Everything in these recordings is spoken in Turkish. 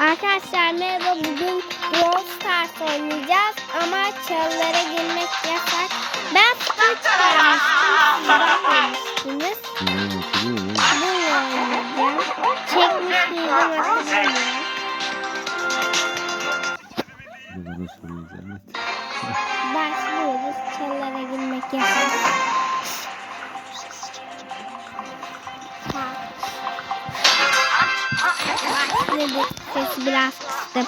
Arkadaşlar merhaba bugün Brawl Stars oynayacağız ama çalılara girmek yasak. Ben. Bununla oynayacağım. Çekmiş miydim hatırlamıyorum. Başlıyoruz. Çalılara girmek yasak. Başladık. Sesi biraz kıstım.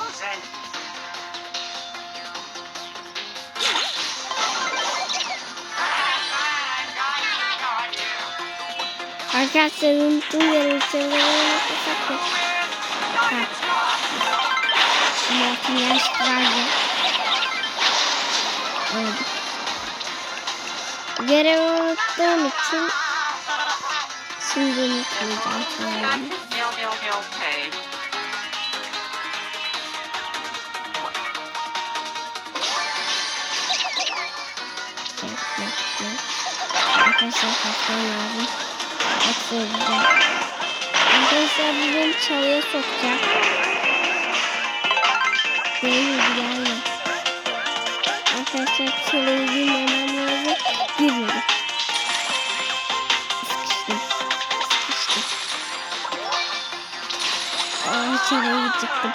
Arkadaşlar unuttum çalılara yasak yok. Ha. Şimdi yaşlılardı. Öldüm. Görev unuttuğum için şimdi unutmayacağım Okay. Arkadaşlar kaçmam lazım. Öleceğim. Arkadaşlar bugün çalıya sokacak. Değil mi? Gelme. Arkadaşlar çalıya girmemem lazım. Girmedim. Sıkıştım. Sıkıştım. Aa çalıya gidecektim.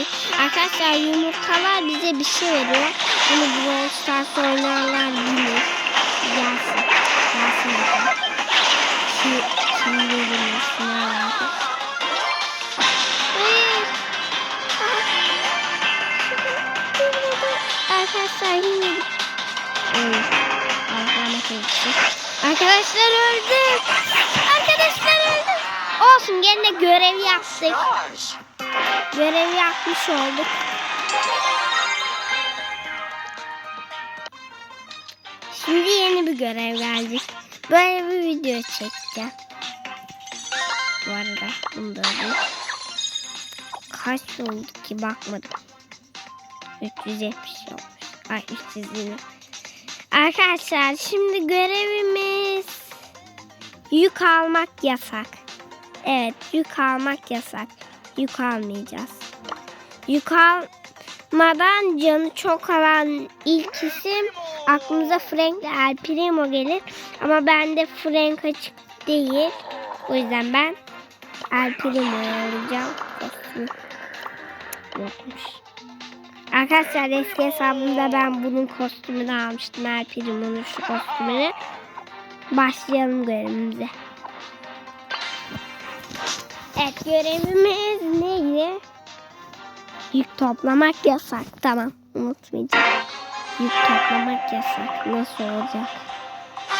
Yumurtayı. Arkadaşlar yumurtalar bize bir şey veriyor. Bunu Brawl Stars oynayanlar bilir. Gelsin. Gelsin bakalım. Kim, kim verilmiş? Ne alaka? Arkadaşlar yine Evet. Arkadaşlar öldü. Arkadaşlar öldü. Arkadaşlar öldü. Olsun gene görev yaptık. Görev yapmış olduk. Şimdi yeni bir görev gelecek. Böyle bir video çekeceğim. Bu arada bunu da alayım. Kaç oldu ki bakmadım. 370 olmuş. Ay 320. Arkadaşlar şimdi görevimiz yük almak yasak. Evet yük almak yasak. Yük almayacağız. Yük almadan canı çok alan ilk isim aklımıza Frank ile El Primo gelir. Ama bende Frank açık değil. O yüzden ben El Primo'yu alacağım. Yokmuş. Arkadaşlar eski hesabımda ben bunun kostümünü almıştım. El Primo'nun şu kostümünü. Başlayalım görevimize. Evet görevimiz neydi? Yük toplamak yasak. Tamam unutmayacağım. Yük toplamak yasak. Nasıl olacak?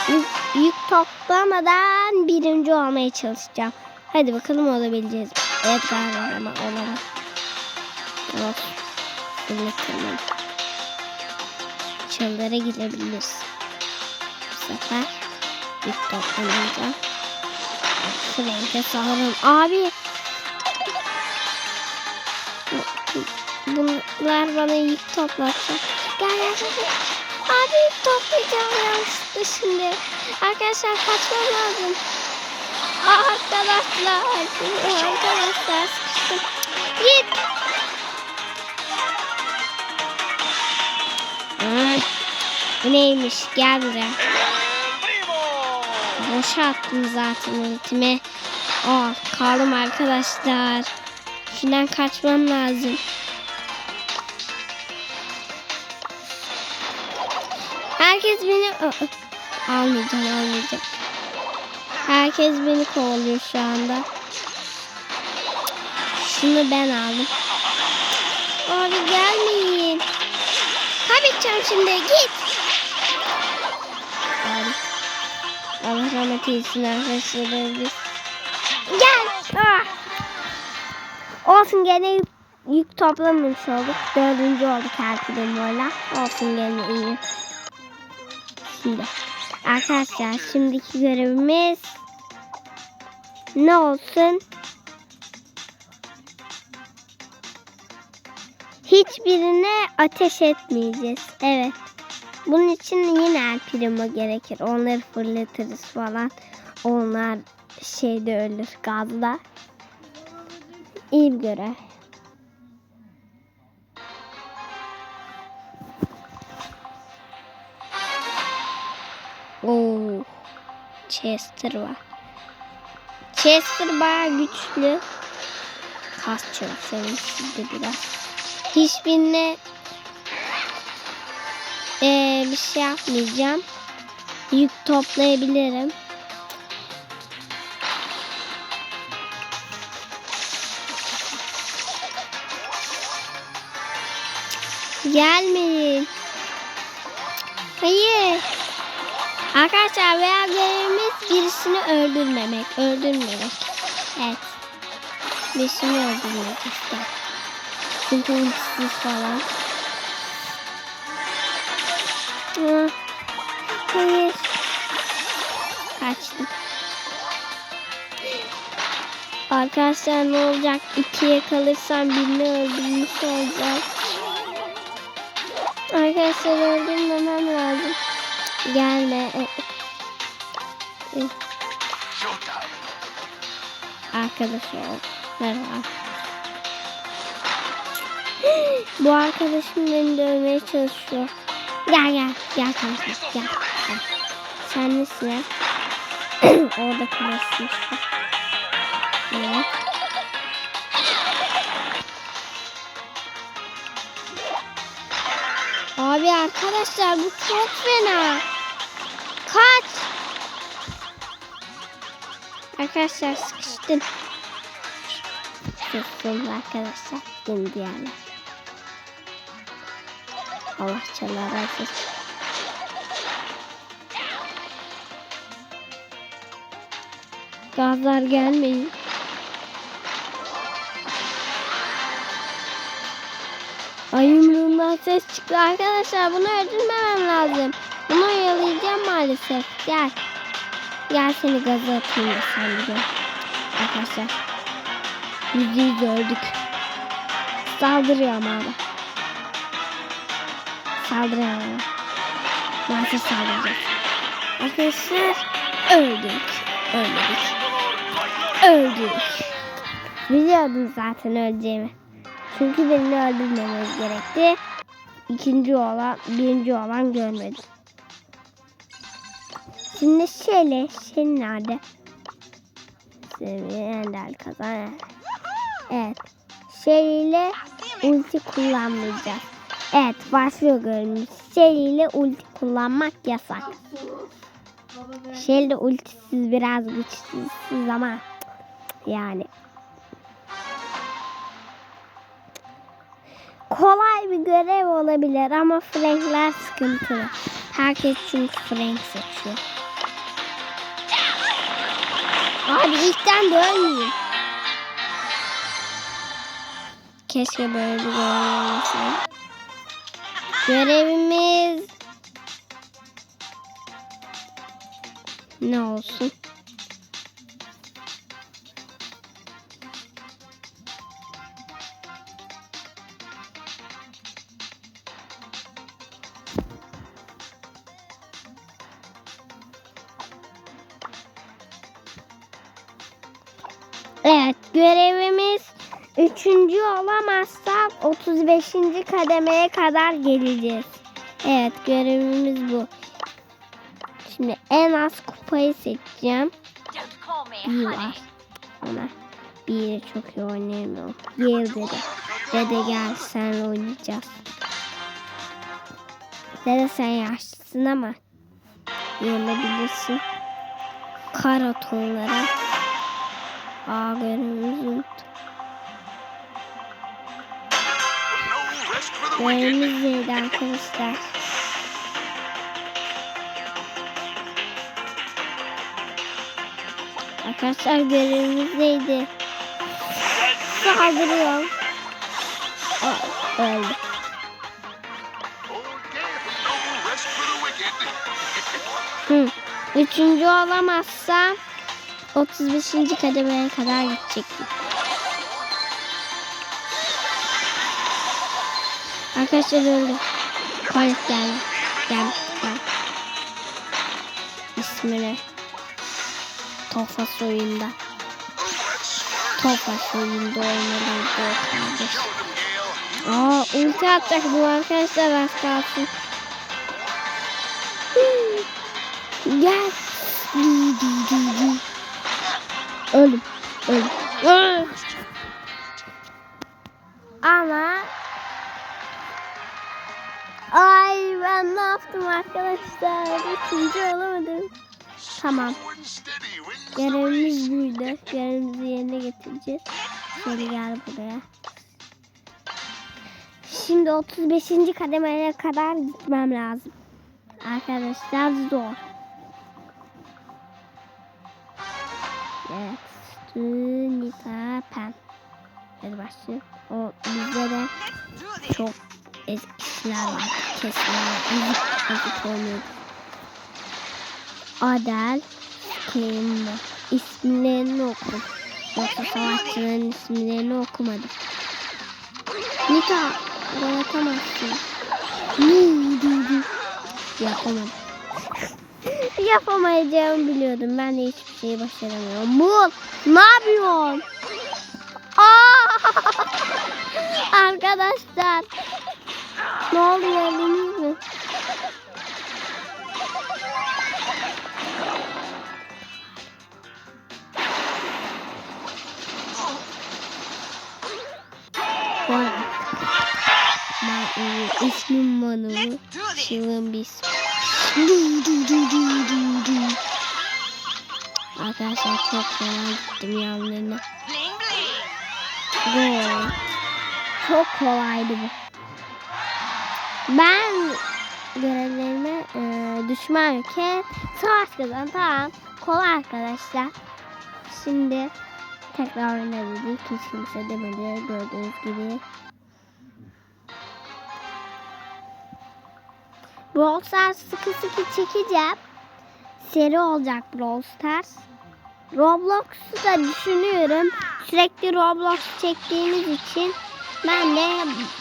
Yük, yük toplamadan birinci olmaya çalışacağım. Hadi bakalım olabileceğiz. mi? Evet galiba ama olamam. Şimdi tamam. Çalılara gidebiliriz. Bu sefer yük toplamayacağım. Frank'e sağırım. Abi. Bunlar bana yük toplatacak. Gel gel gel. Abi yük toplayacağım yanlışlıkla şimdi. Arkadaşlar kaçmam lazım. Arkadaşlar. Arkadaşlar sıkıştım. Git. Bu neymiş? Gel buraya. Boşa attım zaten ultimi. Aa, kaldım arkadaşlar. Şuradan kaçmam lazım. Herkes beni... Almayacağım, almayacağım. Herkes beni kovalıyor şu anda. Şunu ben aldım. Abi gelmeyin. Kaybedeceğim şimdi. Git. Allah rahmet eylesin arkadaşlar. Biz... Gel. Ah. Olsun gene yük, yük toplamamış olduk. Dördüncü olduk her filmlerle. Olsun gene iyi. Şimdi. Arkadaşlar şimdiki görevimiz ne olsun? Hiçbirine ateş etmeyeceğiz. Evet. Bunun için yine El Primo gerekir. Onları fırlatırız falan. Onlar şeyde ölür gazda. İyi bir görev. Oo. Chester var. Chester bayağı güçlü. Kas çalışıyorum şimdi biraz. Hiçbirine bir şey yapmayacağım. Yük toplayabilirim. Gelmeyin. Hayır. Arkadaşlar veya görevimiz birisini öldürmemek. Öldürmemek. Evet. Birisini öldürmek işte. Çünkü ultisiz falan. Hayır. Kaçtım. Arkadaşlar ne olacak? İkiye kalırsam birini öldürmüş olacak. Arkadaşlar öldürmemem lazım. Gelme. Arkadaşlar. Merhaba. Bu arkadaşım beni dövmeye çalışıyor. Gel gel. Gel kanka. Gel. gel. Sen nesin ya? Orada kalırsın işte. Evet. Abi arkadaşlar bu çok fena. Kaç. Arkadaşlar sıkıştım. Sustum arkadaşlar. Şimdi yani. Allah çalar olsun. Gazlar gelmeyin. Ay yumruğundan ses çıktı arkadaşlar. Bunu öldürmemem lazım. Bunu oyalayacağım maalesef. Gel. Gel seni gaza atayım sen bir. Arkadaşlar. Yüzüğü gördük. Saldırıyor ama abi. Saldırıyor ama. Nasıl saldıracak? Arkadaşlar öldük. Öldük. Öldük. Biliyordum zaten öleceğimi. Çünkü beni öldürmemiz gerekti. İkinci olan, birinci olan görmedim. Şimdi şöyle, şey nerede? Seviyen kazan. Evet. Şeyle ulti kullanmayacağız. Evet, başlıyor görünüş. Şeyle ulti kullanmak yasak. Şeyle ultisiz biraz güçsüz ama yani kolay bir görev olabilir ama Frank'ler sıkıntılı. Herkes çünkü Frank seçiyor. Abi ilkten de ölmeyeyim. Keşke böyle bir görev olmasaydı. Görevimiz ne olsun? 35. kademeye kadar geleceğiz. Evet görevimiz bu. Şimdi en az kupayı seçeceğim. Bir var. Ama biri çok iyi oynayamıyor. Gel dede. Dede gel sen oynayacağız. Dede sen yaşlısın ama yenebilirsin. Kara tonlara. Aa görevimizi unuttum. Görevimiz neydi arkadaşlar? Arkadaşlar görevimiz neydi? Saldırıyorum. Aa, öldü. Hı. Üçüncü olamazsa 35. kademeye kadar gidecektim. Arkadaşlar öldü. Polis geldi. Gel. Gel. İsmini. Tofaş oyunda. Tofaş oyunda oynadı o kardeş. Killed him, Gale. Aa ulti atacak bu arkadaşlar az. Gel. Yerine getireceğiz. Şöyle gel buraya. Şimdi 35. kademeye kadar gitmem lazım. Arkadaşlar zor. Evet. Nita Pen. Hadi başlayalım. O bizde de çok ezik kişiler var. Kesinler. Ezik, ezik olmuyor. Adel Kane isimlerini oku. Yoksa savaşçıların isimlerini okumadım. Nita gol atamazsın. Ni, di, di. Yapamadım. Yapamayacağımı biliyordum. Ben de hiçbir şeyi başaramıyorum. Mul ne yapıyorsun? Aa! Arkadaşlar. Ne oluyor gördünüz Ee, 3 numaralı çılgın bir du, du, du, du, du, du. Arkadaşlar çok fena gittim yanlarına. Gol. Çok kolaydı bu. Ben görevlerime e, düşman ülke savaş kazan tamam. Kolay arkadaşlar. Şimdi tekrar oynadık. Hiç kimse demedi gördüğünüz gibi. Brawl Stars sıkı sıkı çekeceğim. Seri olacak Brawl Stars. Roblox'u da düşünüyorum. Sürekli Roblox çektiğimiz için ben de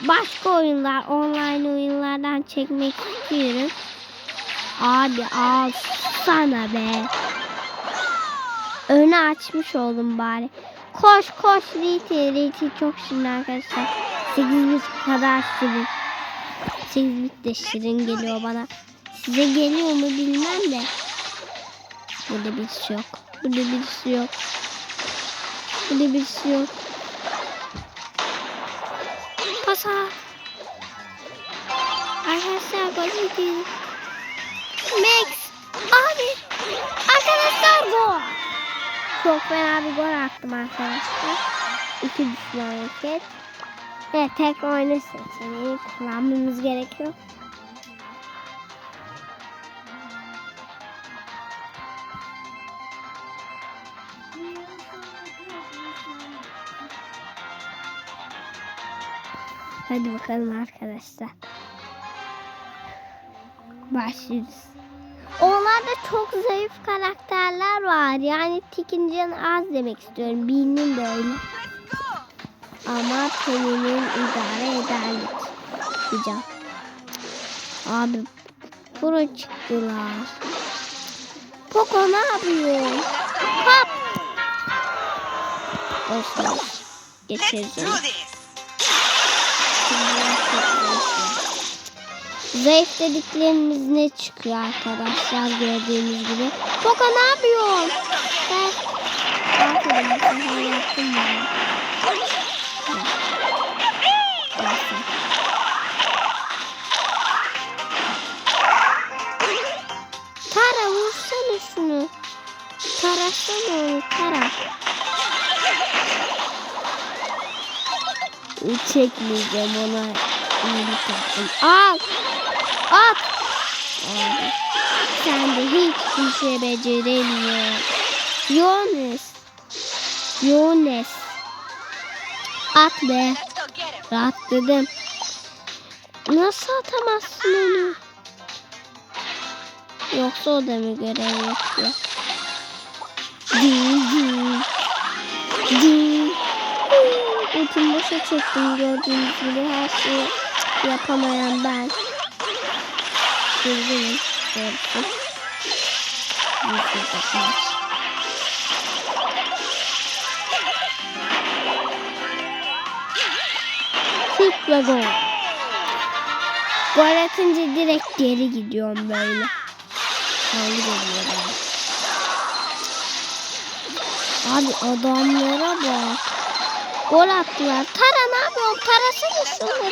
başka oyunlar, online oyunlardan çekmek istiyorum. Abi al sana be. Önü açmış oldum bari. Koş koş Riti. Riti çok şirin arkadaşlar. 8 bit kadar şirin. 8 bit de şirin geliyor bana. Size geliyor mu bilmem de. Burada birisi yok. Burada birisi yok. Burada birisi yok. Pasa. Arkadaşlar gol yedi. Max. Abi. Arkadaşlar gol. Çok fena bir gol attım arkadaşlar. İki düşman hareket. Evet tek oyunu seçeneği kullanmamız gerekiyor. Hadi bakalım arkadaşlar. Başlıyoruz. Onlarda çok zayıf karakterler var. Yani Tikin canı az demek istiyorum. Bill'in de öyle. Ama Penny'nin idare ederlik. Güzel. Abi pro çıktılar. Poco ne yapıyor? Hop. Olsun. Onu. Zayıf dediklerimiz ne çıkıyor arkadaşlar gördüğünüz gibi. Poco ne yapıyorsun? Ben yaptım Çekmeyeceğim ona. iyilik yaptım. Al. At. Abi. Sen de hiçbir şey beceremiyor. Yones. Yones. At be. Rahatladım. Nasıl atamazsın onu? Yoksa o da mı görev yapıyor? Din Boşa çektim gördüğünüz gibi her şeyi yapamayan ben. Üzgünüm. Gördüm. Maç. Şut ve gol. Gol atınca direkt geri gidiyorum böyle. Havlu geliyor. Abi adamlara bak. Gol attılar. Tara ne yapıyorsun? Tarasana şunu.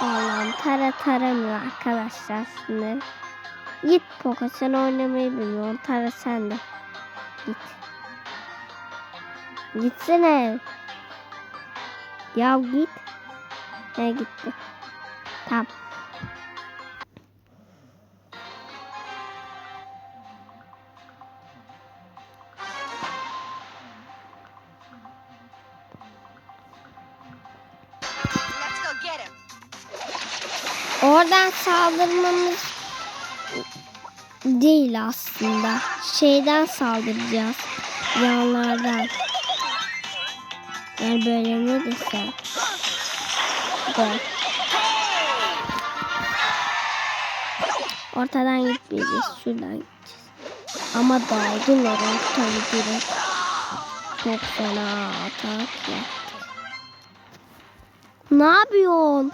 Allah'ım tara taramıyor arkadaşlar şimdi. Git Poco sen oynamayı bilmiyorsun. Tara sen de. Git. Gitsene. Ya git. Ne gitti. Tamam. Saldırmamız değil aslında. Şeyden saldıracağız. Yanlardan. Yani böyle ne desem. Ortadan gitmeyeceğiz. Şuradan gideceğiz. Ama daldılar ortayı direkt. Çok fena atak yaptı. Ne yapıyorsun?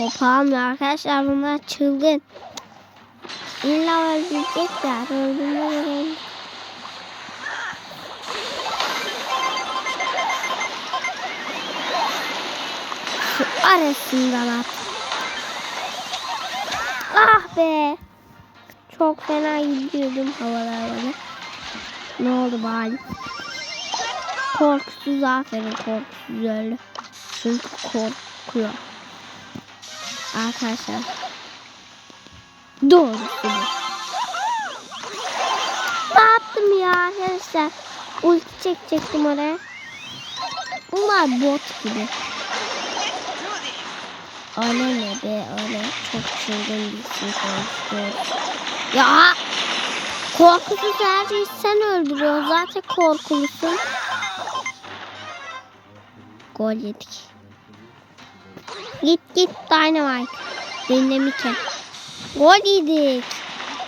Almıyor arkadaşlar bunlar çılgın. İlla öldürecekler. Öldürmeler Şu arasından at. Ah be. Çok fena gidiyordum havalarda. Ne oldu bari? Korkusuz aferin korkusuz öyle. Çünkü korkuyor. Arkadaşlar. Doğrusu bu. Ne yaptım ya arkadaşlar? Ulti çekecektim oraya. Bunlar bot gibi. Öyle ne be öyle. Çok çılgın bir şey konuşuyor. Ya! Korkusuz her şeyi sen öldürüyorsun. Zaten korkulusun. Gol yedik. Git git Dynamite. Dinlemike. Gol yedik.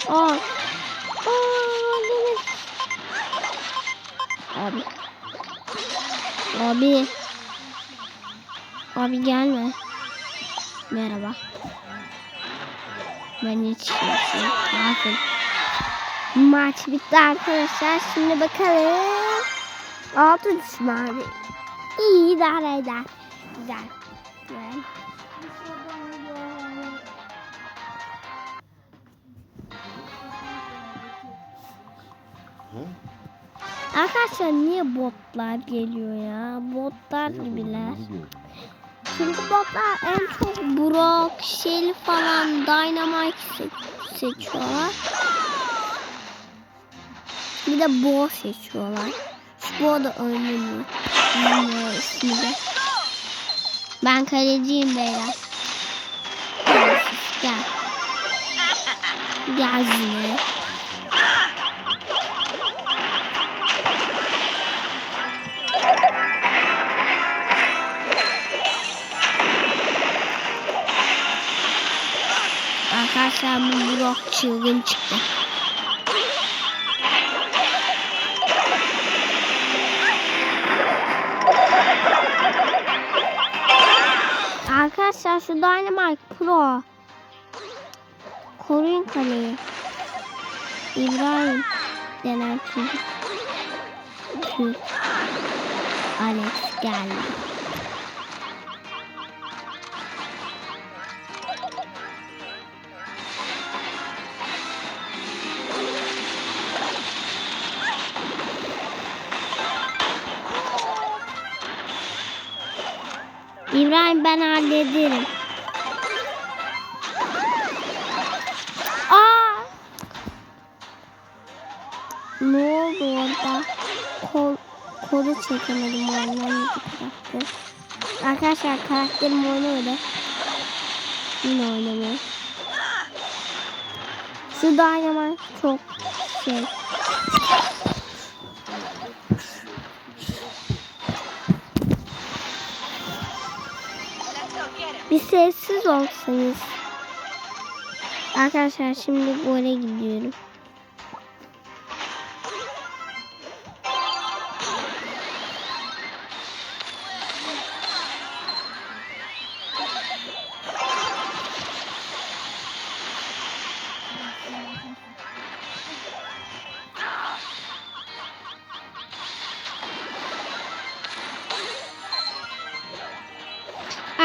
Aa. Aa, yedik. Abi. Abi. Abi gelme. Merhaba. Ben hiç kimsin. Aferin. Maç bitti arkadaşlar. Şimdi bakalım. Altı düşman. İyi idare eder. Güzel. Arkadaşlar niye botlar geliyor ya? Botlar gibiler. Çünkü botlar en çok Brock, Shelly falan Dynamite se- seçiyorlar. Bir de Bo seçiyorlar. Şu Bo da oynamıyor. Bilmiyorum ismi de. Ben kaleciyim beyler. Gel. Gel. Gel yine. Arkadaşlar bu Brock çılgın çıktı. Arkadaşlar şu Dynamite Pro. Koruyun kaleyi. İbrahim denen çocuk. Alex geldi. İbrahim ben hallederim. Aa! Ne oldu orada? Kol, kolu çekemedim oynamadı karakter. Arkadaşlar karakterim oynamadı. Yine oynamıyor. Şu Dynamite çok şey. Sessiz olsanız. Arkadaşlar şimdi gole gidiyorum.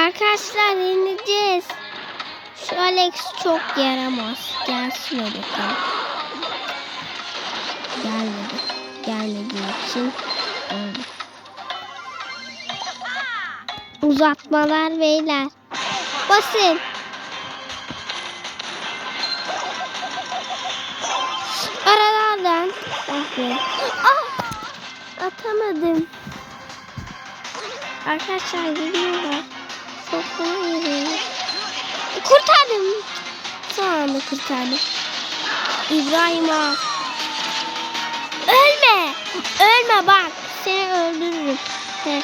Arkadaşlar yeneceğiz. Şu Alex çok yaramaz. Gelsin o bakalım. Gelmedi. Gelmediği için. Uzatmalar beyler. Basın. Aralardan. Ah. Ah! Atamadım. Arkadaşlar geliyorlar. Kurtardım. Son anda kurtardım. İbrahim ağa. Ölme. Ölme bak. Seni öldürürüm. Heh.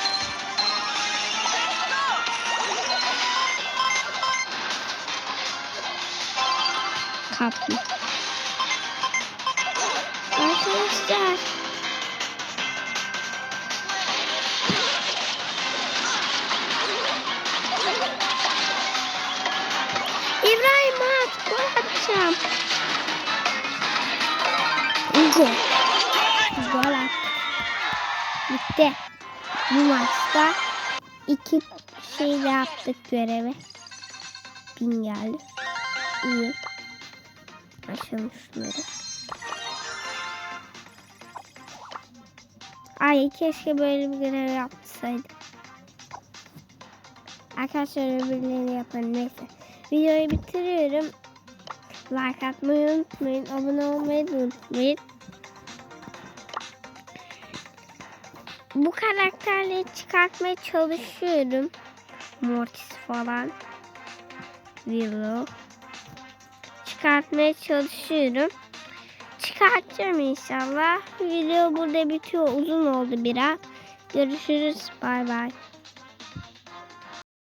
Kapma. Arkadaşlar. Atacağım. Gol. Gol at. Bitti. Bu maçta iki şey yaptık görevi. Bin geldi. İyi. Açalım şunları. Ay keşke böyle bir görev yapsaydım. Arkadaşlar öbürlerini yapalım neyse. Videoyu bitiriyorum. Like atmayı unutmayın. Abone olmayı da unutmayın. Bu karakterleri çıkartmaya çalışıyorum. Mortis falan. Willow. Çıkartmaya çalışıyorum. Çıkartacağım inşallah. Video burada bitiyor. Uzun oldu biraz. Görüşürüz. Bay bay.